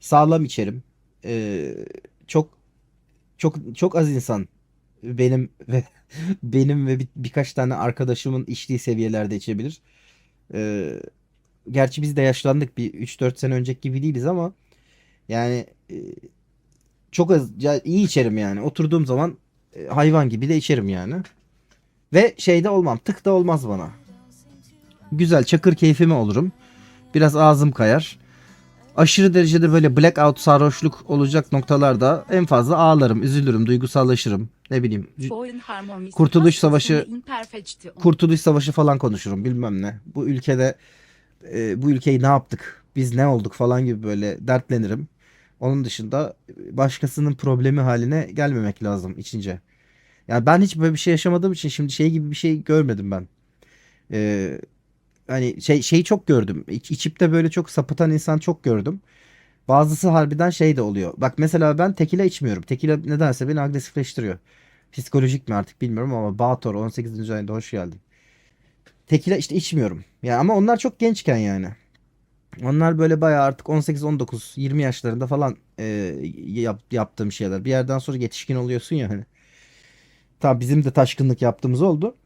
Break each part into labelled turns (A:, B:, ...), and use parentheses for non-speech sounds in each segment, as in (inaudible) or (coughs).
A: Sağlam içerim. Ee, çok çok çok az insan benim ve (laughs) benim ve bir- birkaç tane arkadaşımın içtiği seviyelerde içebilir. Ee, gerçi biz de yaşlandık bir 3-4 sene önceki gibi değiliz ama yani e, çok az ya iyi içerim yani. Oturduğum zaman e, hayvan gibi de içerim yani. Ve şeyde olmam. Tık da olmaz bana. Güzel çakır keyfime olurum. Biraz ağzım kayar. Aşırı derecede böyle blackout sarhoşluk olacak noktalarda en fazla ağlarım, üzülürüm, duygusallaşırım. Ne bileyim. Kurtuluş Savaşı-? Kurtuluş Savaşı falan konuşurum bilmem ne. Bu ülkede e, bu ülkeyi ne yaptık? Biz ne olduk falan gibi böyle dertlenirim. Onun dışında başkasının problemi haline gelmemek lazım içince. Yani ben hiç böyle bir şey yaşamadığım için şimdi şey gibi bir şey görmedim ben. Ee, hani şey şeyi çok gördüm. İç, içip de böyle çok sapıtan insan çok gördüm. Bazısı harbiden şey de oluyor. Bak mesela ben tekila içmiyorum. Tekila nedense beni agresifleştiriyor. Psikolojik mi artık bilmiyorum ama Bağtor 18. ayında hoş geldin. Tekila işte içmiyorum. Ya ama onlar çok gençken yani. Onlar böyle bayağı artık 18, 19, 20 yaşlarında falan e, yap, yaptığım şeyler. Bir yerden sonra yetişkin oluyorsun ya hani. Tabii bizim de taşkınlık yaptığımız oldu.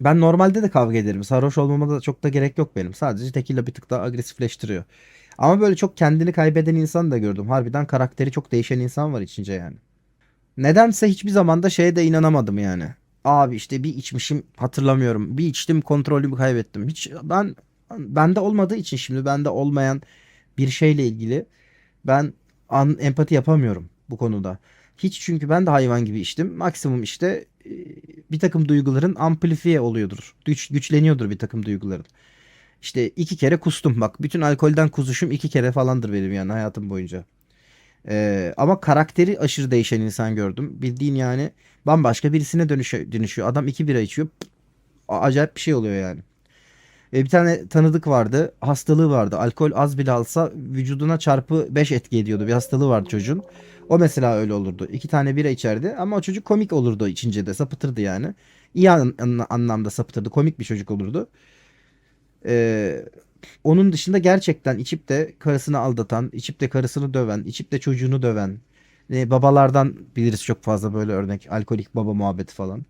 A: Ben normalde de kavga ederim. Sarhoş olmama da çok da gerek yok benim. Sadece tekila bir tık daha agresifleştiriyor. Ama böyle çok kendini kaybeden insan da gördüm. Harbiden karakteri çok değişen insan var içince yani. Nedense hiçbir zaman da şeye de inanamadım yani. Abi işte bir içmişim hatırlamıyorum. Bir içtim kontrolümü kaybettim. Hiç ben bende olmadığı için şimdi bende olmayan bir şeyle ilgili ben an, empati yapamıyorum bu konuda. Hiç çünkü ben de hayvan gibi içtim. Maksimum işte bir takım duyguların amplifiye oluyordur. Güç, güçleniyordur bir takım duyguların. İşte iki kere kustum. Bak bütün alkolden kusuşum iki kere falandır benim yani hayatım boyunca. Ee, ama karakteri aşırı değişen insan gördüm. Bildiğin yani bambaşka birisine dönüşüyor. dönüşüyor. Adam iki bira içiyor. Acayip bir şey oluyor yani. E, bir tane tanıdık vardı. Hastalığı vardı. Alkol az bile alsa vücuduna çarpı 5 etki ediyordu. Bir hastalığı vardı çocuğun. O mesela öyle olurdu. İki tane bira içerdi ama o çocuk komik olurdu içince de. Sapıtırdı yani. İyi an- an- anlamda sapıtırdı. Komik bir çocuk olurdu. Ee, onun dışında gerçekten içip de karısını aldatan, içip de karısını döven, içip de çocuğunu döven. e, babalardan biliriz çok fazla böyle örnek. Alkolik baba muhabbeti falan.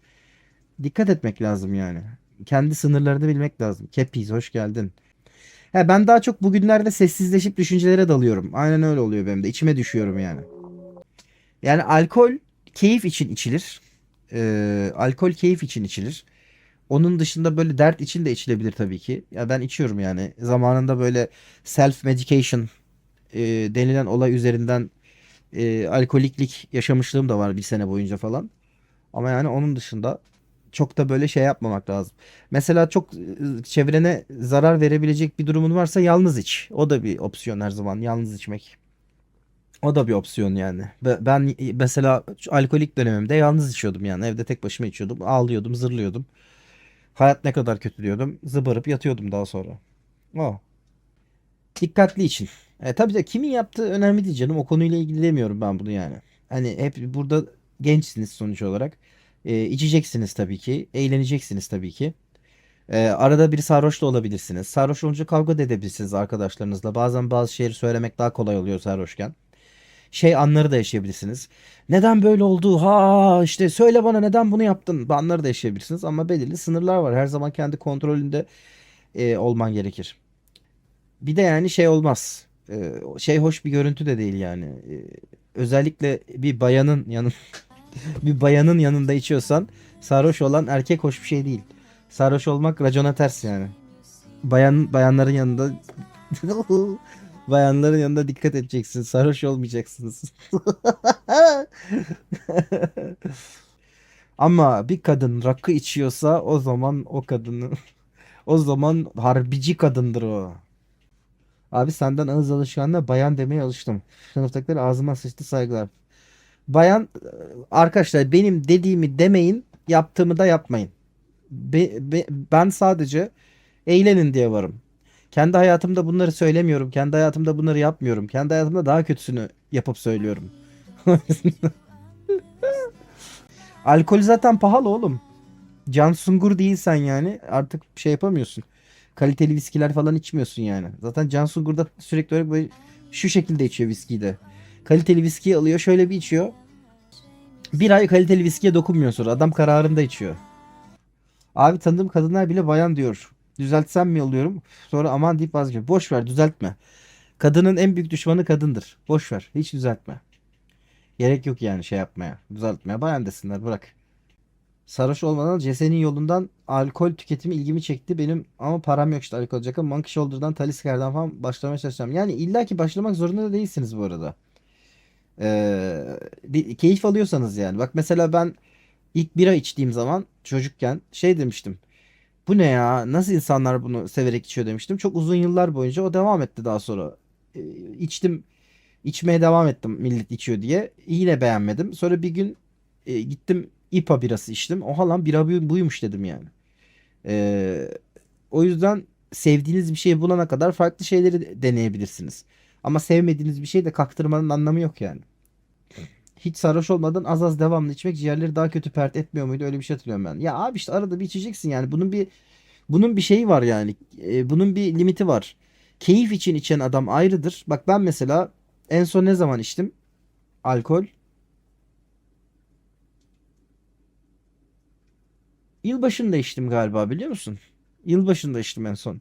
A: Dikkat etmek lazım yani. Kendi sınırlarını bilmek lazım. Kepiz hoş geldin. He, ben daha çok bugünlerde sessizleşip düşüncelere dalıyorum. Aynen öyle oluyor benim de. İçime düşüyorum yani. Yani alkol keyif için içilir. Ee, alkol keyif için içilir. Onun dışında böyle dert için de içilebilir tabii ki. Ya ben içiyorum yani. Zamanında böyle self medication e, denilen olay üzerinden e, alkoliklik yaşamışlığım da var bir sene boyunca falan. Ama yani onun dışında çok da böyle şey yapmamak lazım. Mesela çok e, çevrene zarar verebilecek bir durumun varsa yalnız iç. O da bir opsiyon her zaman yalnız içmek. O da bir opsiyon yani. Be- Ben mesela şu alkolik dönemimde yalnız içiyordum yani. Evde tek başıma içiyordum. Ağlıyordum, zırlıyordum. Hayat ne kadar kötü diyordum. Zıbarıp yatıyordum daha sonra. O. Dikkatli için. E, tabii de kimin yaptığı önemli değil canım. O konuyla ilgili demiyorum ben bunu yani. Hani hep burada gençsiniz sonuç olarak. E, içeceksiniz tabii ki. Eğleneceksiniz tabii ki. E, arada bir sarhoş da olabilirsiniz. Sarhoş olunca kavga da edebilirsiniz arkadaşlarınızla. Bazen bazı şeyleri söylemek daha kolay oluyor sarhoşken. Şey anları da yaşayabilirsiniz. Neden böyle oldu? Ha işte söyle bana neden bunu yaptın? Bu anları da yaşayabilirsiniz ama belirli sınırlar var. Her zaman kendi kontrolünde e, olman gerekir. Bir de yani şey olmaz. E, şey hoş bir görüntü de değil yani. E, özellikle bir bayanın yanın (laughs) (laughs) bir bayanın yanında içiyorsan sarhoş olan erkek hoş bir şey değil. Sarhoş olmak racona ters yani. Bayan bayanların yanında (laughs) bayanların yanında dikkat edeceksiniz. Sarhoş olmayacaksınız. (laughs) Ama bir kadın rakı içiyorsa o zaman o kadını o zaman harbici kadındır o. Abi senden ağız alışkanlığı bayan demeye alıştım. Sınıftakiler ağzıma sıçtı saygılar. Bayan arkadaşlar benim dediğimi demeyin, yaptığımı da yapmayın. Be- be- ben sadece eğlenin diye varım. Kendi hayatımda bunları söylemiyorum. Kendi hayatımda bunları yapmıyorum. Kendi hayatımda daha kötüsünü yapıp söylüyorum. (laughs) Alkol zaten pahalı oğlum. Can Sungur değilsen yani artık şey yapamıyorsun. Kaliteli viskiler falan içmiyorsun yani. Zaten Can Sungur'da sürekli böyle Şu şekilde içiyor viskiyi de. Kaliteli viskiyi alıyor şöyle bir içiyor. Bir ay kaliteli viskiye dokunmuyor sonra. Adam kararında içiyor. Abi tanıdığım kadınlar bile bayan diyor. Düzeltsem mi oluyorum? Sonra aman deyip vazgeçiyor. Boş ver düzeltme. Kadının en büyük düşmanı kadındır. Boş ver. Hiç düzeltme. Gerek yok yani şey yapmaya. Düzeltmeye. Bayan desinler bırak. Sarhoş olmadan CS'nin yolundan alkol tüketimi ilgimi çekti. Benim ama param yok işte alkol alacak ama Monkey Shoulder'dan, Taliscar'dan falan başlamaya çalışacağım. Yani illaki başlamak zorunda da değilsiniz bu arada. Ee, bir keyif alıyorsanız yani. Bak mesela ben ilk bira içtiğim zaman çocukken şey demiştim. Bu ne ya? Nasıl insanlar bunu severek içiyor demiştim. Çok uzun yıllar boyunca o devam etti daha sonra. Ee, içtim, içmeye devam ettim millet içiyor diye. Yine beğenmedim. Sonra bir gün e, gittim IPA birası içtim. Oha lan bira bu- buymuş dedim yani. Ee, o yüzden sevdiğiniz bir şeyi bulana kadar farklı şeyleri de- deneyebilirsiniz. Ama sevmediğiniz bir şey de kaktırmanın anlamı yok yani. Hiç sarhoş olmadan az az devamlı içmek ciğerleri daha kötü pert etmiyor muydu? Öyle bir şey hatırlıyorum ben. Ya abi işte arada bir içeceksin yani. Bunun bir bunun bir şeyi var yani. Ee, bunun bir limiti var. Keyif için içen adam ayrıdır. Bak ben mesela en son ne zaman içtim? Alkol. Yılbaşında içtim galiba biliyor musun? Yılbaşında içtim en son.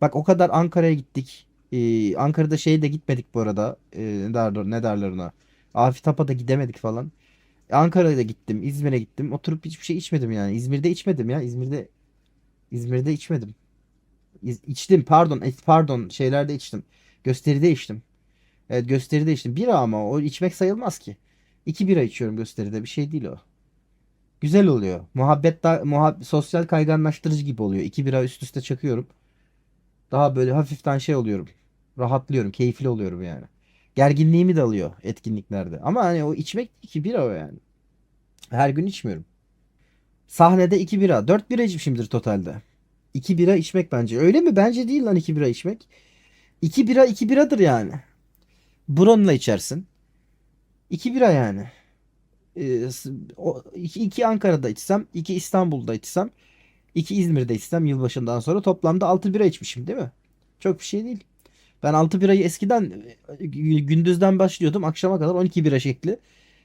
A: Bak o kadar Ankara'ya gittik. Ee, Ankara'da şeye de gitmedik bu arada. Ee, ne derler, ne derler ona. Afitap'a da gidemedik falan. E, Ankara'ya da gittim. İzmir'e gittim. Oturup hiçbir şey içmedim yani. İzmir'de içmedim ya. İzmir'de İzmir'de içmedim. İz, içtim pardon. e, Pardon şeylerde içtim. Gösteride içtim. Evet gösteride içtim. Bira ama o içmek sayılmaz ki. İki bira içiyorum gösteride. Bir şey değil o. Güzel oluyor. Muhabbet da, muhab sosyal kayganlaştırıcı gibi oluyor. İki bira üst üste çakıyorum. Daha böyle hafiften şey oluyorum. Rahatlıyorum. Keyifli oluyorum yani. Gerginliğimi de alıyor etkinliklerde. Ama hani o içmek değil ki bira o yani. Her gün içmiyorum. Sahnede iki bira. Dört bira içmişimdir totalde. İki bira içmek bence. Öyle mi? Bence değil lan iki bira içmek. İki bira iki biradır yani. Bronla içersin. İki bira yani. Ee, s- o, iki, iki Ankara'da içsem, iki İstanbul'da içsem, iki İzmir'de içsem yılbaşından sonra toplamda altı bira içmişim değil mi? Çok bir şey değil. Ben 6 birayı eskiden e, gü- gündüzden başlıyordum akşama kadar 12 bira şekli.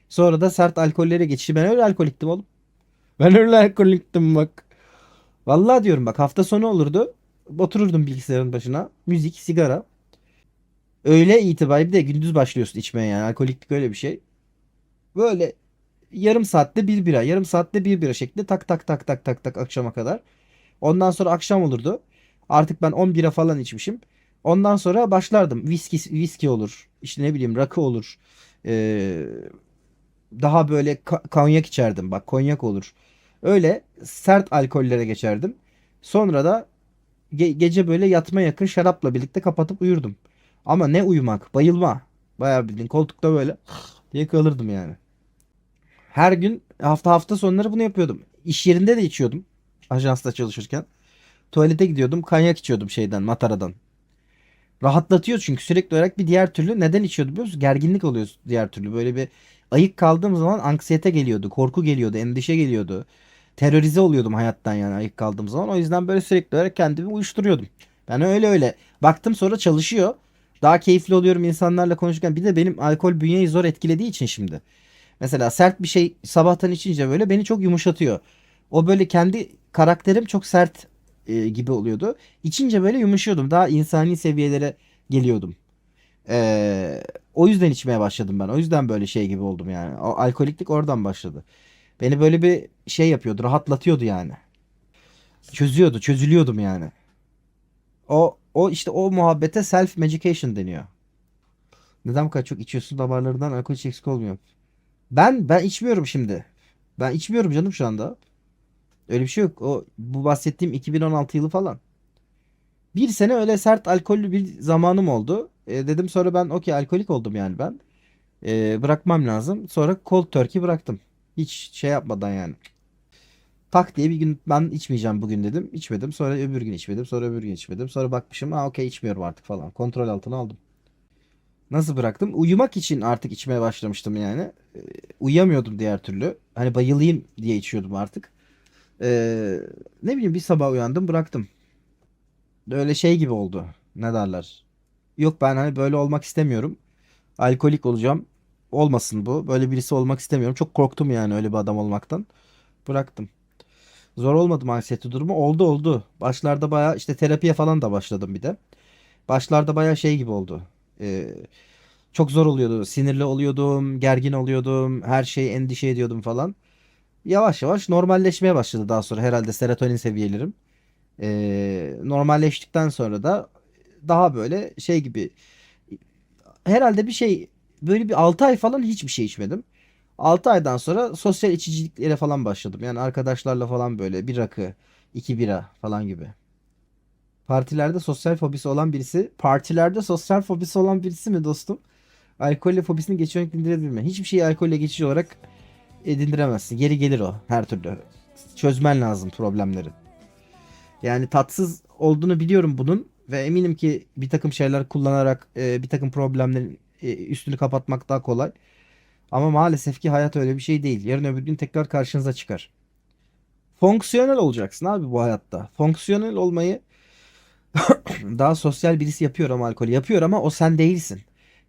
A: Sonra da sert alkollere geçişi. Ben öyle alkoliktim oğlum. Ben öyle alkoliktim bak. Vallahi diyorum bak hafta sonu olurdu. Otururdum bilgisayarın başına. Müzik, sigara. Öğle itibariyle de gündüz başlıyorsun içmeye yani. Alkoliklik öyle bir şey. Böyle yarım saatte bir bira, yarım saatte bir bira şeklinde tak tak tak tak tak tak akşama kadar. Ondan sonra akşam olurdu. Artık ben 10 bira falan içmişim. Ondan sonra başlardım. Viski, viski olur. İşte ne bileyim rakı olur. Ee, daha böyle konyak içerdim. Bak konyak olur. Öyle sert alkollere geçerdim. Sonra da ge- gece böyle yatma yakın şarapla birlikte kapatıp uyurdum. Ama ne uyumak, bayılma. Bayağı bildiğin koltukta böyle (laughs) diye kalırdım yani. Her gün hafta hafta sonları bunu yapıyordum. İş yerinde de içiyordum. Ajansta çalışırken. Tuvalete gidiyordum. Kanyak içiyordum şeyden, mataradan. Rahatlatıyor çünkü sürekli olarak bir diğer türlü neden içiyordum biliyor musun? Gerginlik oluyor diğer türlü. Böyle bir ayık kaldığım zaman anksiyete geliyordu, korku geliyordu, endişe geliyordu. Terörize oluyordum hayattan yani ayık kaldığım zaman. O yüzden böyle sürekli olarak kendimi uyuşturuyordum. Ben öyle öyle. Baktım sonra çalışıyor. Daha keyifli oluyorum insanlarla konuşurken. Bir de benim alkol bünyeyi zor etkilediği için şimdi. Mesela sert bir şey sabahtan içince böyle beni çok yumuşatıyor. O böyle kendi karakterim çok sert e, gibi oluyordu. İçince böyle yumuşuyordum. Daha insani seviyelere geliyordum. Ee, o yüzden içmeye başladım ben. O yüzden böyle şey gibi oldum yani. O alkoliklik oradan başladı. Beni böyle bir şey yapıyordu, rahatlatıyordu yani. Çözüyordu, çözülüyordum yani. O o işte o muhabbete self medication deniyor. Neden bu kadar çok içiyorsun damarlarından alkol eksik olmuyor. Ben ben içmiyorum şimdi. Ben içmiyorum canım şu anda. Öyle bir şey yok. O bu bahsettiğim 2016 yılı falan. Bir sene öyle sert alkollü bir zamanım oldu. E, dedim sonra ben okey alkolik oldum yani ben. E, bırakmam lazım. Sonra cold turkey bıraktım. Hiç şey yapmadan yani. Tak diye bir gün ben içmeyeceğim bugün dedim. İçmedim. Sonra öbür gün içmedim. Sonra öbür gün içmedim. Sonra bakmışım ha okey içmiyorum artık falan. Kontrol altına aldım. Nasıl bıraktım? Uyumak için artık içmeye başlamıştım yani. E, uyuyamıyordum diğer türlü. Hani bayılayım diye içiyordum artık. E, ne bileyim bir sabah uyandım bıraktım. Öyle şey gibi oldu. Ne derler? Yok ben hani böyle olmak istemiyorum. Alkolik olacağım. Olmasın bu. Böyle birisi olmak istemiyorum. Çok korktum yani öyle bir adam olmaktan. Bıraktım. Zor olmadı mı durumu? Oldu oldu. Başlarda baya işte terapiye falan da başladım bir de. Başlarda baya şey gibi oldu. Ee, çok zor oluyordu. Sinirli oluyordum, gergin oluyordum, her şeyi endişe ediyordum falan. Yavaş yavaş normalleşmeye başladı daha sonra herhalde serotonin seviyelerim. Ee, normalleştikten sonra da daha böyle şey gibi herhalde bir şey böyle bir 6 ay falan hiçbir şey içmedim. 6 aydan sonra sosyal içiciliklere falan başladım. Yani arkadaşlarla falan böyle bir rakı, iki bira falan gibi. Partilerde sosyal fobisi olan birisi, partilerde sosyal fobisi olan birisi mi dostum? Alkolle fobisini geçici olarak dindirebilir mi? Hiçbir şeyi alkolle geçici olarak edindiremezsin. Geri gelir o her türlü. Çözmen lazım problemleri. Yani tatsız olduğunu biliyorum bunun ve eminim ki bir takım şeyler kullanarak e, bir takım problemlerin e, üstünü kapatmak daha kolay. Ama maalesef ki hayat öyle bir şey değil. Yarın öbür gün tekrar karşınıza çıkar. Fonksiyonel olacaksın abi bu hayatta. Fonksiyonel olmayı (coughs) daha sosyal birisi yapıyor ama alkolü yapıyor ama o sen değilsin.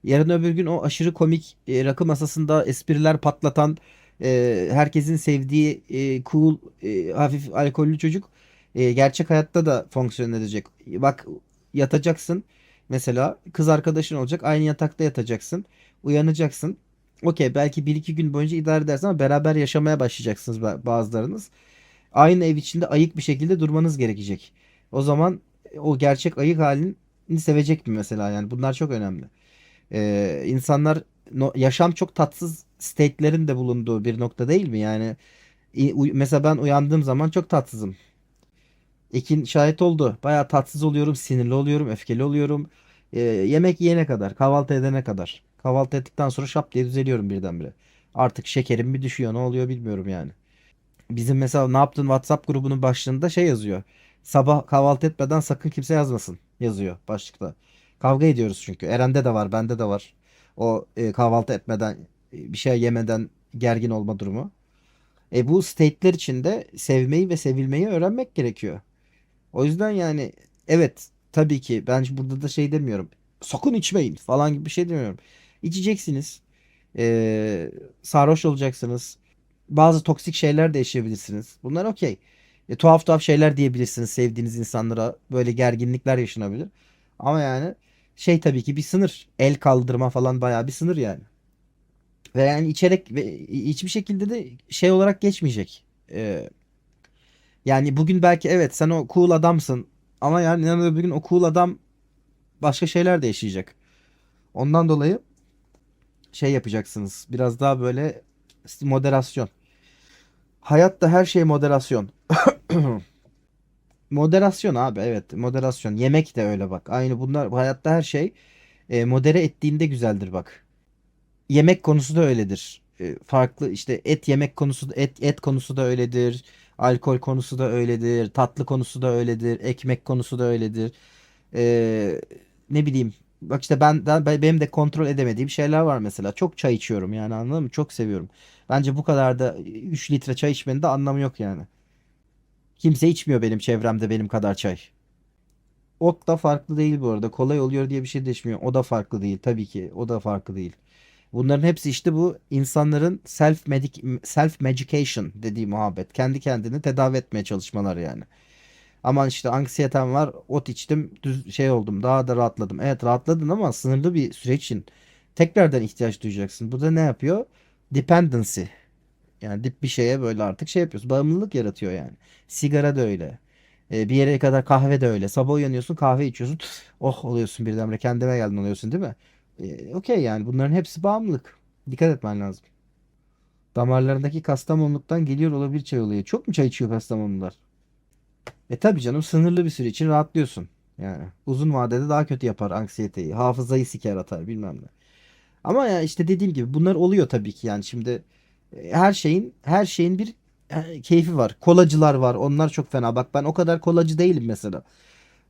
A: Yarın öbür gün o aşırı komik e, rakı masasında espriler patlatan e, herkesin sevdiği e, cool e, hafif alkollü çocuk e, gerçek hayatta da fonksiyon edecek. Bak yatacaksın mesela kız arkadaşın olacak aynı yatakta yatacaksın uyanacaksın. Okey belki bir iki gün boyunca idare edersin ama beraber yaşamaya başlayacaksınız ba- bazılarınız. Aynı ev içinde ayık bir şekilde durmanız gerekecek. O zaman o gerçek ayık halini sevecek mi mesela yani bunlar çok önemli. Ee, insanlar no- yaşam çok tatsız state'lerin de bulunduğu bir nokta değil mi? Yani mesela ben uyandığım zaman çok tatsızım. Ekin şahit oldu. Bayağı tatsız oluyorum, sinirli oluyorum, öfkeli oluyorum. Ee, yemek yiyene kadar, kahvaltı edene kadar. Kahvaltı ettikten sonra şap diye düzeliyorum birdenbire. Artık şekerim mi düşüyor, ne oluyor bilmiyorum yani. Bizim mesela ne yaptın WhatsApp grubunun başlığında şey yazıyor. Sabah kahvaltı etmeden sakın kimse yazmasın yazıyor başlıkta. Kavga ediyoruz çünkü. Eren'de de var, bende de var. O e, kahvaltı etmeden e, bir şey yemeden gergin olma durumu. E bu state'ler içinde sevmeyi ve sevilmeyi öğrenmek gerekiyor. O yüzden yani evet tabii ki ben burada da şey demiyorum. Sakın içmeyin falan gibi bir şey demiyorum. İçeceksiniz. E, sarhoş olacaksınız. Bazı toksik şeyler de yaşayabilirsiniz. Bunlar okey. E, tuhaf tuhaf şeyler diyebilirsiniz sevdiğiniz insanlara. Böyle gerginlikler yaşanabilir. Ama yani şey tabii ki bir sınır. El kaldırma falan bayağı bir sınır yani. Ve yani içerek ve hiçbir şekilde de şey olarak geçmeyecek. E, yani bugün belki evet sen o cool adamsın. Ama yani yarın öbür gün o cool adam başka şeyler de yaşayacak. Ondan dolayı şey yapacaksınız. Biraz daha böyle moderasyon. Hayatta her şey moderasyon. (coughs) Moderasyon abi evet moderasyon. Yemek de öyle bak. Aynı bunlar bu hayatta her şey e, modere ettiğinde güzeldir bak. Yemek konusu da öyledir. E, farklı işte et yemek konusu et et konusu da öyledir. Alkol konusu da öyledir. Tatlı konusu da öyledir. Ekmek konusu da öyledir. E, ne bileyim. Bak işte ben, ben benim de kontrol edemediğim şeyler var mesela. Çok çay içiyorum yani anladın mı? Çok seviyorum. Bence bu kadar da 3 litre çay içmenin de anlamı yok yani. Kimse içmiyor benim çevremde benim kadar çay. Ot da farklı değil bu arada. Kolay oluyor diye bir şey değişmiyor. O da farklı değil tabii ki. O da farklı değil. Bunların hepsi işte bu insanların self medic self medication dediği muhabbet. Kendi kendini tedavi etmeye çalışmalar yani. Aman işte anksiyetem var. Ot içtim. Düz şey oldum. Daha da rahatladım. Evet rahatladın ama sınırlı bir süreç için tekrardan ihtiyaç duyacaksın. Bu da ne yapıyor? Dependency. Yani dip bir şeye böyle artık şey yapıyorsun. Bağımlılık yaratıyor yani. Sigara da öyle. E, bir yere kadar kahve de öyle. Sabah uyanıyorsun kahve içiyorsun. Oh oluyorsun birdenbire kendime geldin oluyorsun değil mi? E, okey yani bunların hepsi bağımlılık. Dikkat etmen lazım. Damarlarındaki Kastamonuluktan geliyor olabilir çay olayı. Çok mu çay içiyor Kastamonlular? E tabii canım sınırlı bir süre için rahatlıyorsun. Yani uzun vadede daha kötü yapar anksiyeteyi. Hafızayı siker atar bilmem ne. Ama ya işte dediğim gibi bunlar oluyor tabii ki yani şimdi e, her şeyin her şeyin bir e, keyfi var. Kolacılar var. Onlar çok fena. Bak ben o kadar kolacı değilim mesela.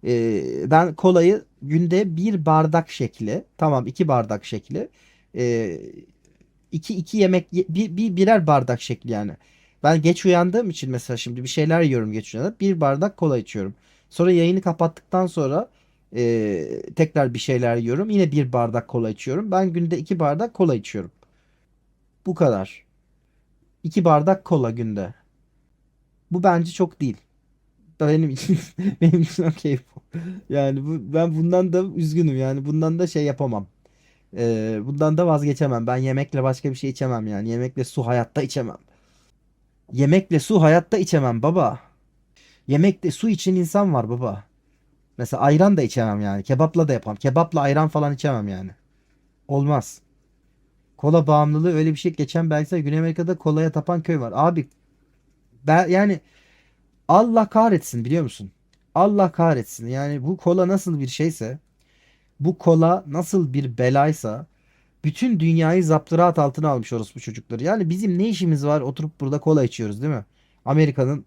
A: E, ben kolayı günde bir bardak şekli, tamam iki bardak şekli, e, iki iki yemek ye- bir, bir birer bardak şekli yani. Ben geç uyandığım için mesela şimdi bir şeyler yiyorum geç uyanıp bir bardak kola içiyorum. Sonra yayını kapattıktan sonra Ee, tekrar bir şeyler yiyorum. Yine bir bardak kola içiyorum. Ben günde iki bardak kola içiyorum. Bu kadar. İki bardak kola günde. Bu bence çok değil. Benim için (laughs) benim için okey bu. Yani bu, ben bundan da üzgünüm yani bundan da şey yapamam. Ee, bundan da vazgeçemem. Ben yemekle başka bir şey içemem yani. Yemekle su hayatta içemem. Yemekle su hayatta içemem baba. Yemekle su için insan var baba. Mesela ayran da içemem yani. Kebapla da yapamam. Kebapla ayran falan içemem yani. Olmaz. Kola bağımlılığı öyle bir şey. Geçen belgesel Güney Amerika'da kolaya tapan köy var. Abi ben yani Allah kahretsin biliyor musun? Allah kahretsin. Yani bu kola nasıl bir şeyse, bu kola nasıl bir belaysa bütün dünyayı zaptıraat altına almış orospu çocukları. Yani bizim ne işimiz var oturup burada kola içiyoruz değil mi? Amerika'nın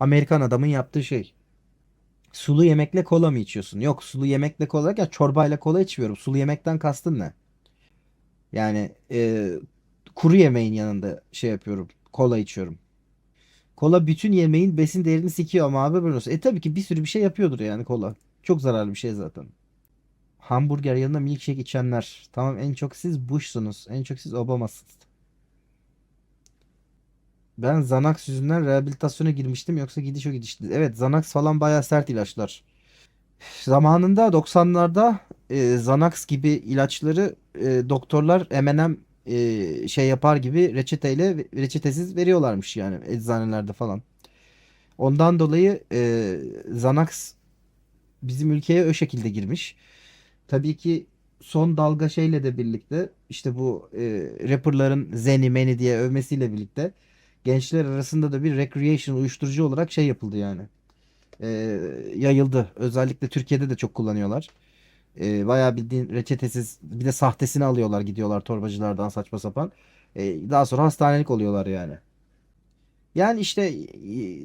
A: Amerikan adamın yaptığı şey. Sulu yemekle kola mı içiyorsun? Yok sulu yemekle kola ya çorbayla kola içmiyorum. Sulu yemekten kastın ne? Yani e, kuru yemeğin yanında şey yapıyorum. Kola içiyorum. Kola bütün yemeğin besin değerini sikiyor ama abi böyle. E tabii ki bir sürü bir şey yapıyordur yani kola. Çok zararlı bir şey zaten. Hamburger yanında milkshake içenler. Tamam en çok siz Bush'sunuz. En çok siz Obama'sınız. Ben Xanax yüzünden rehabilitasyona girmiştim yoksa gidiş o gidişti. Evet Xanax falan bayağı sert ilaçlar. Zamanında 90'larda e, Xanax gibi ilaçları e, doktorlar M&M e, şey yapar gibi reçeteyle reçetesiz veriyorlarmış yani eczanelerde falan. Ondan dolayı e, Xanax bizim ülkeye o şekilde girmiş. Tabii ki son dalga şeyle de birlikte işte bu e, rapperların Zeni Meni diye övmesiyle birlikte gençler arasında da bir recreation uyuşturucu olarak şey yapıldı yani. E, yayıldı. Özellikle Türkiye'de de çok kullanıyorlar. E, bayağı bildiğin reçetesiz bir de sahtesini alıyorlar gidiyorlar torbacılardan saçma sapan. E, daha sonra hastanelik oluyorlar yani. Yani işte e,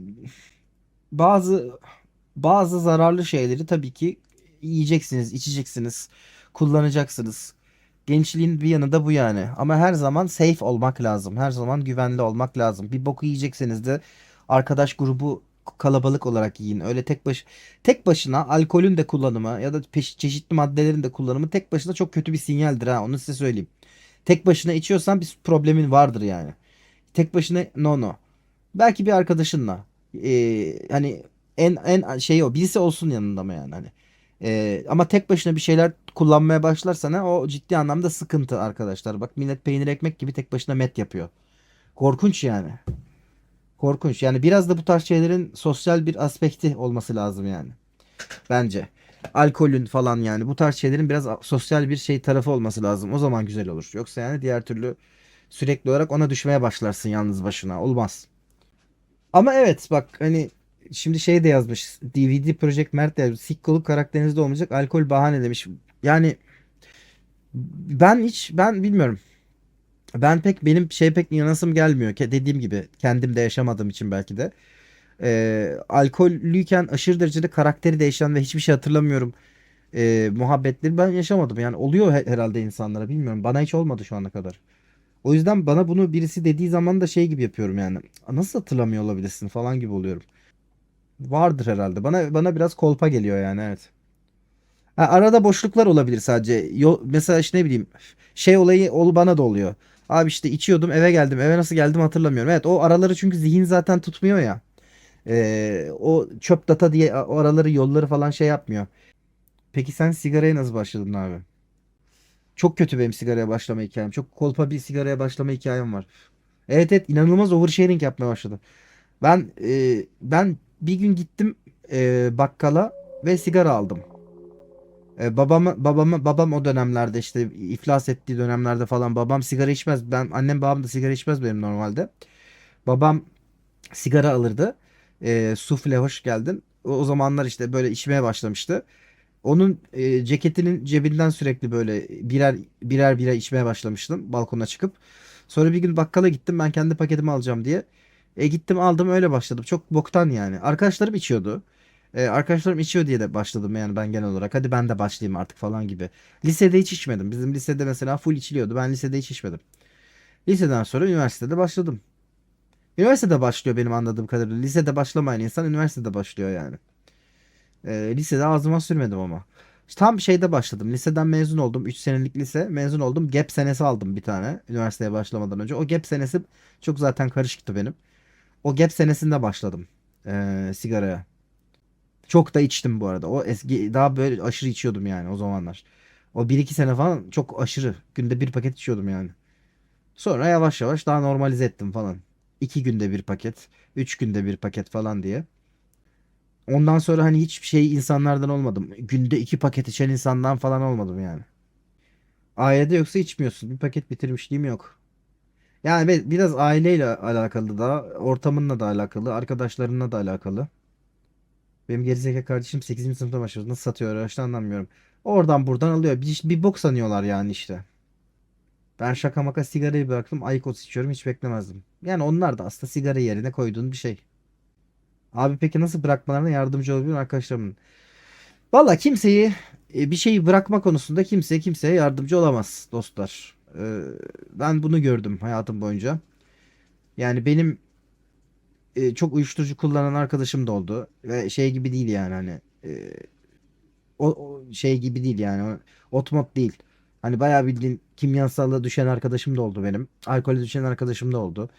A: bazı bazı zararlı şeyleri tabii ki yiyeceksiniz, içeceksiniz, kullanacaksınız. Gençliğin bir yanı da bu yani. Ama her zaman safe olmak lazım. Her zaman güvenli olmak lazım. Bir boku yiyecekseniz de arkadaş grubu kalabalık olarak yiyin. Öyle tek baş tek başına alkolün de kullanımı ya da peş- çeşitli maddelerin de kullanımı tek başına çok kötü bir sinyaldir ha. Onu size söyleyeyim. Tek başına içiyorsan bir problemin vardır yani. Tek başına no no. Belki bir arkadaşınla. Ee, hani en en şey o. Birisi olsun yanında mı yani hani. Ee, ama tek başına bir şeyler kullanmaya başlarsan ha, o ciddi anlamda sıkıntı arkadaşlar. Bak millet peynir ekmek gibi tek başına met yapıyor. Korkunç yani. Korkunç. Yani biraz da bu tarz şeylerin sosyal bir aspekti olması lazım yani. Bence. Alkolün falan yani bu tarz şeylerin biraz sosyal bir şey tarafı olması lazım. O zaman güzel olur. Yoksa yani diğer türlü sürekli olarak ona düşmeye başlarsın yalnız başına. Olmaz. Ama evet bak hani şimdi şey de yazmış. DVD Project Mert de yazmış. Sikkoluk karakterinizde olmayacak alkol bahane demiş. Yani ben hiç ben bilmiyorum. Ben pek benim şey pek inanasım gelmiyor. Ke- Dediğim gibi kendim de yaşamadığım için belki de. Ee, alkollüyken aşırı derecede karakteri değişen ve hiçbir şey hatırlamıyorum. Ee, muhabbetleri ben yaşamadım. Yani oluyor he- herhalde insanlara bilmiyorum. Bana hiç olmadı şu ana kadar. O yüzden bana bunu birisi dediği zaman da şey gibi yapıyorum yani. Nasıl hatırlamıyor olabilirsin falan gibi oluyorum. Vardır herhalde. Bana bana biraz kolpa geliyor yani evet. Ha, arada boşluklar olabilir sadece. Yo, mesela işte ne bileyim şey olayı ol bana da oluyor. Abi işte içiyordum eve geldim. Eve nasıl geldim hatırlamıyorum. Evet o araları çünkü zihin zaten tutmuyor ya. Ee, o çöp data diye o araları yolları falan şey yapmıyor. Peki sen sigaraya nasıl başladın abi? Çok kötü benim sigaraya başlama hikayem. Çok kolpa bir sigaraya başlama hikayem var. Evet evet inanılmaz oversharing yapmaya başladım. Ben e, ben bir gün gittim e, bakkala ve sigara aldım. E, babam babam babam o dönemlerde işte iflas ettiği dönemlerde falan babam sigara içmez. Ben annem babam da sigara içmez benim normalde. Babam sigara alırdı. E, sufle hoş geldin. O, o zamanlar işte böyle içmeye başlamıştı. Onun e, ceketinin cebinden sürekli böyle birer birer birer içmeye başlamıştım balkona çıkıp. Sonra bir gün bakkala gittim ben kendi paketimi alacağım diye. E gittim aldım öyle başladım. Çok boktan yani. Arkadaşlarım içiyordu. E, arkadaşlarım içiyor diye de başladım yani ben genel olarak. Hadi ben de başlayayım artık falan gibi. Lisede hiç içmedim. Bizim lisede mesela full içiliyordu. Ben lisede hiç içmedim. Liseden sonra üniversitede başladım. Üniversitede başlıyor benim anladığım kadarıyla. Lisede başlamayan insan üniversitede başlıyor yani. E, lisede ağzıma sürmedim ama. Tam şeyde başladım. Liseden mezun oldum. 3 senelik lise. Mezun oldum. Gap senesi aldım bir tane. Üniversiteye başlamadan önce. O gap senesi çok zaten karışıktı benim. O gap senesinde başladım. eee, sigaraya. Çok da içtim bu arada. O eski daha böyle aşırı içiyordum yani o zamanlar. O bir iki sene falan çok aşırı. Günde bir paket içiyordum yani. Sonra yavaş yavaş daha normalize ettim falan. 2 günde bir paket, 3 günde bir paket falan diye. Ondan sonra hani hiçbir şey insanlardan olmadım. Günde iki paket içen insandan falan olmadım yani. Ailede yoksa içmiyorsun. Bir paket bitirmişliğim yok. Yani biraz aileyle alakalı da, ortamınla da alakalı, arkadaşlarınla da alakalı. Benim gerizekalı kardeşim 8. sınıfta başladı. Nasıl satıyor araçta anlamıyorum. Oradan buradan alıyor. Bir, bir bok sanıyorlar yani işte. Ben şaka maka sigarayı bıraktım. Ayıkos içiyorum hiç beklemezdim. Yani onlar da aslında sigara yerine koyduğun bir şey. Abi peki nasıl bırakmalarına yardımcı olabilirim arkadaşlarımın? Valla kimseyi e, bir şeyi bırakma konusunda kimse kimseye yardımcı olamaz dostlar. Ee, ben bunu gördüm hayatım boyunca. Yani benim e, çok uyuşturucu kullanan arkadaşım da oldu ve şey gibi değil yani hani e, o, o şey gibi değil yani otmot değil. Hani bayağı bildiğin kimyasalla düşen arkadaşım da oldu benim. Alkole düşen arkadaşım da oldu.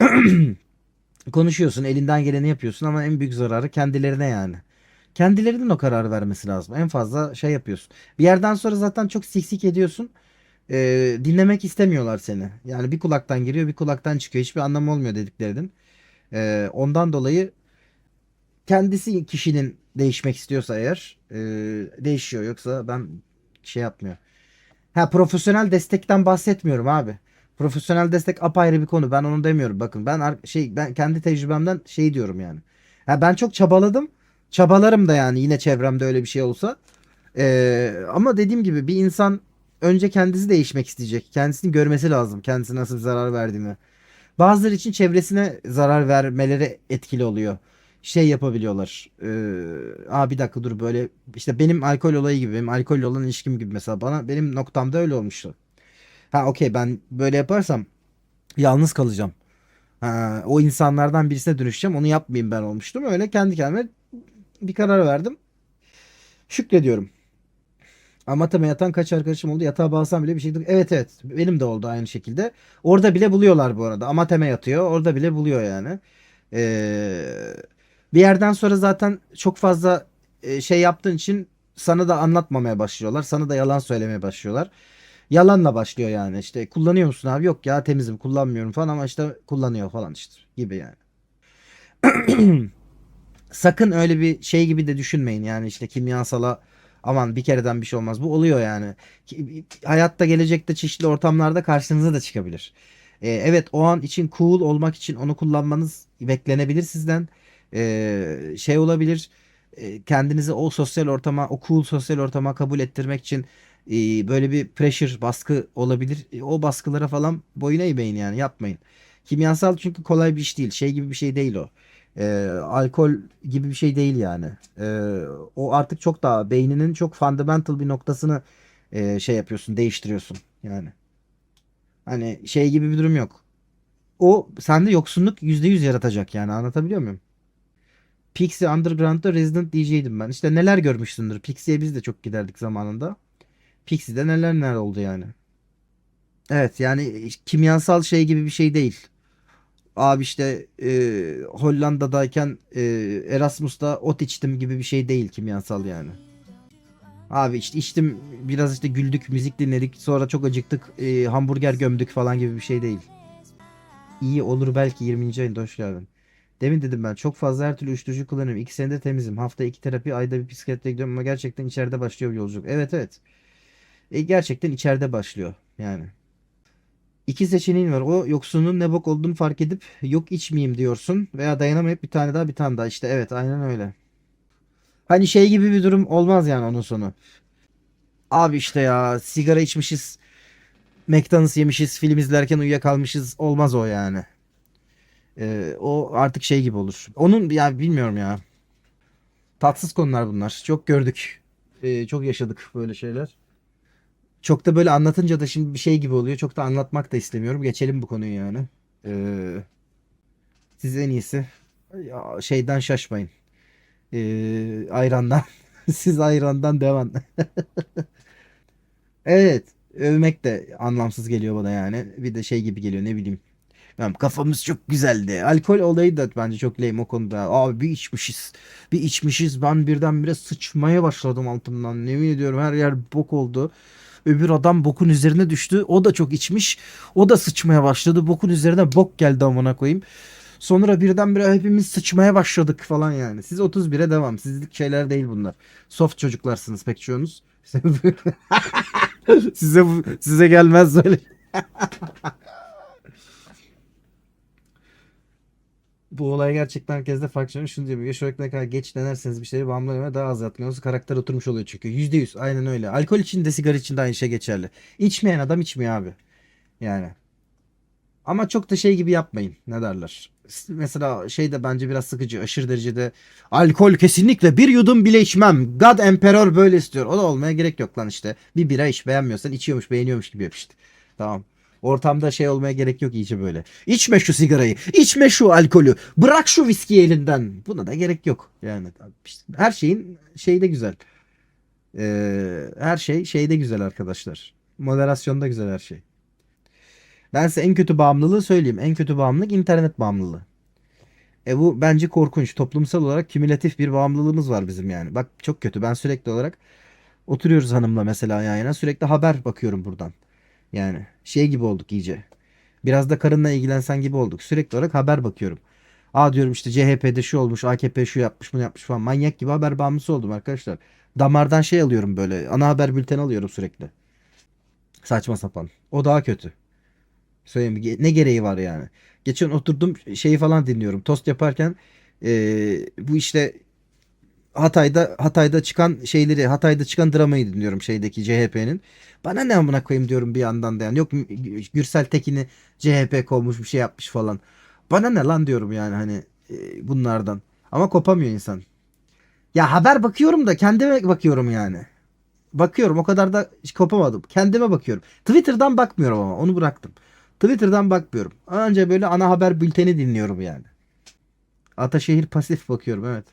A: (clears throat) Konuşuyorsun, elinden geleni yapıyorsun ama en büyük zararı kendilerine yani. Kendilerinin o karar vermesi lazım. En fazla şey yapıyorsun. Bir yerden sonra zaten çok siksik ediyorsun. Ee, dinlemek istemiyorlar seni. Yani bir kulaktan giriyor, bir kulaktan çıkıyor. Hiçbir anlamı olmuyor dediklerinin. Ee, ondan dolayı kendisi kişinin değişmek istiyorsa eğer e, değişiyor. Yoksa ben şey yapmıyor. Ha profesyonel destekten bahsetmiyorum abi. Profesyonel destek apayrı bir konu. Ben onu demiyorum. Bakın ben şey ben kendi tecrübemden şey diyorum yani. Ha ben çok çabaladım. Çabalarım da yani yine çevremde öyle bir şey olsa. Ee, ama dediğim gibi bir insan önce kendisi değişmek isteyecek. Kendisini görmesi lazım. Kendisi nasıl bir zarar verdiğini. Bazıları için çevresine zarar vermeleri etkili oluyor. Şey yapabiliyorlar. Ee, Aa bir dakika dur böyle işte benim alkol olayı gibi benim alkolle olan ilişkim gibi mesela bana benim noktamda öyle olmuştu. Ha okey ben böyle yaparsam yalnız kalacağım. Ha, o insanlardan birisine dönüşeceğim. Onu yapmayayım ben olmuştum. Öyle kendi kendime bir karar verdim. Şükrediyorum. Amateme yatan kaç arkadaşım oldu? Yatağa bağlasam bile bir şey. Evet evet. Benim de oldu aynı şekilde. Orada bile buluyorlar bu arada. Amateme yatıyor. Orada bile buluyor yani. Ee, bir yerden sonra zaten çok fazla e, şey yaptığın için sana da anlatmamaya başlıyorlar. Sana da yalan söylemeye başlıyorlar. Yalanla başlıyor yani. İşte kullanıyor musun abi? Yok ya temizim kullanmıyorum falan ama işte kullanıyor falan işte gibi yani. (clears throat) Sakın öyle bir şey gibi de düşünmeyin yani işte kimyasala aman bir kereden bir şey olmaz. Bu oluyor yani. Hayatta gelecekte çeşitli ortamlarda karşınıza da çıkabilir. Ee, evet o an için cool olmak için onu kullanmanız beklenebilir sizden. Ee, şey olabilir. e, kendinizi o sosyal ortama, o cool sosyal ortama kabul ettirmek için e, böyle bir pressure, baskı olabilir. E, o baskılara falan boyun eğmeyin yani yapmayın. Kimyasal çünkü kolay bir iş değil. Şey gibi bir şey değil o. Ee, alkol gibi bir şey değil yani. Ee, o artık çok daha beyninin çok fundamental bir noktasını e, şey yapıyorsun, değiştiriyorsun yani. Hani şey gibi bir durum yok. O sende yoksunluk %100 yaratacak yani anlatabiliyor muyum? Pixie Underground'da Resident DJ'ydim ben. İşte neler görmüşsündür. Pixie'ye biz de çok giderdik zamanında. Pixie'de neler neler oldu yani. Evet yani kimyasal şey gibi bir şey değil. Abi işte e, Hollanda'dayken e, Erasmus'ta ot içtim gibi bir şey değil kimyasal yani. Abi işte içtim biraz işte güldük müzik dinledik sonra çok acıktık e, hamburger gömdük falan gibi bir şey değil. İyi olur belki 20. ayında hoş geldin. Demin dedim ben çok fazla her türlü uyuşturucu kullanıyorum. 2 senedir temizim. Hafta 2 terapi ayda bir psikiyatriye gidiyorum ama gerçekten içeride başlıyor bu yolculuk. Evet evet. E, gerçekten içeride başlıyor yani. İki seçeneğin var. O yoksunun ne bok olduğunu fark edip yok içmeyeyim diyorsun veya dayanamayıp bir tane daha bir tane daha. İşte evet aynen öyle. Hani şey gibi bir durum olmaz yani onun sonu. Abi işte ya sigara içmişiz, McDonald's yemişiz, film izlerken uyuyakalmışız. Olmaz o yani. Ee, o artık şey gibi olur. Onun ya bilmiyorum ya. Tatsız konular bunlar. Çok gördük. Ee, çok yaşadık böyle şeyler. Çok da böyle anlatınca da şimdi bir şey gibi oluyor. Çok da anlatmak da istemiyorum. Geçelim bu konuyu yani. Ee, siz en iyisi ya şeyden şaşmayın. Ee, ayrandan. (laughs) Siz ayrandan devam. (laughs) Evet. Övmek de anlamsız geliyor bana yani. Bir de şey gibi geliyor ne bileyim. Yani kafamız çok güzeldi. Alkol olayı da bence çok lame o konuda. Abi bir içmişiz. Bir içmişiz. Ben birdenbire sıçmaya başladım altımdan. Yemin ediyorum her yer bok oldu. Öbür adam bokun üzerine düştü. O da çok içmiş. O da sıçmaya başladı. Bokun üzerine bok geldi amına koyayım. Sonra birdenbire hepimiz sıçmaya başladık falan yani. Siz 31'e devam. Sizlik şeyler değil bunlar. Soft çocuklarsınız pek çoğunuz. (laughs) size size gelmez böyle. (laughs) Bu olay gerçekten herkeste farklı. Şunu diyor. Yaş olarak ne kadar geç denerseniz bir şeyi bağımlılığına daha az yatkın Karakter oturmuş oluyor çünkü. Yüzde yüz. Aynen öyle. Alkol için de sigara için de aynı şey geçerli. İçmeyen adam içmiyor abi. Yani. Ama çok da şey gibi yapmayın. Ne derler? Mesela şey de bence biraz sıkıcı. Aşırı derecede alkol kesinlikle bir yudum bile içmem. God Emperor böyle istiyor. O da olmaya gerek yok lan işte. Bir bira iç beğenmiyorsan içiyormuş beğeniyormuş gibi yap işte. Tamam. Ortamda şey olmaya gerek yok iyice böyle. İçme şu sigarayı. içme şu alkolü. Bırak şu viskiyi elinden. Buna da gerek yok. Yani işte her şeyin şeyde güzel. Ee, her şey şeyde güzel arkadaşlar. Moderasyonda güzel her şey. Ben size en kötü bağımlılığı söyleyeyim. En kötü bağımlılık internet bağımlılığı. E bu bence korkunç. Toplumsal olarak kümülatif bir bağımlılığımız var bizim yani. Bak çok kötü. Ben sürekli olarak oturuyoruz hanımla mesela yan yana. Sürekli haber bakıyorum buradan. Yani şey gibi olduk iyice. Biraz da karınla ilgilensen gibi olduk. Sürekli olarak haber bakıyorum. Aa diyorum işte CHP'de şu olmuş, AKP şu yapmış, bunu yapmış falan. Manyak gibi haber bağımlısı oldum arkadaşlar. Damardan şey alıyorum böyle. Ana haber bülteni alıyorum sürekli. Saçma sapan. O daha kötü. Söyleyeyim ne gereği var yani. Geçen oturdum şeyi falan dinliyorum. Tost yaparken eee, bu işte Hatay'da Hatay'da çıkan şeyleri Hatay'da çıkan dramayı dinliyorum şeydeki CHP'nin. Bana ne amına koyayım diyorum bir yandan da yani. Yok Gü- Gürsel Tekin'i CHP kovmuş bir şey yapmış falan. Bana ne lan diyorum yani hani e, bunlardan. Ama kopamıyor insan. Ya haber bakıyorum da kendime bakıyorum yani. Bakıyorum o kadar da kopamadım. Kendime bakıyorum. Twitter'dan bakmıyorum ama onu bıraktım. Twitter'dan bakmıyorum. Önce böyle ana haber bülteni dinliyorum yani. Ataşehir pasif bakıyorum evet.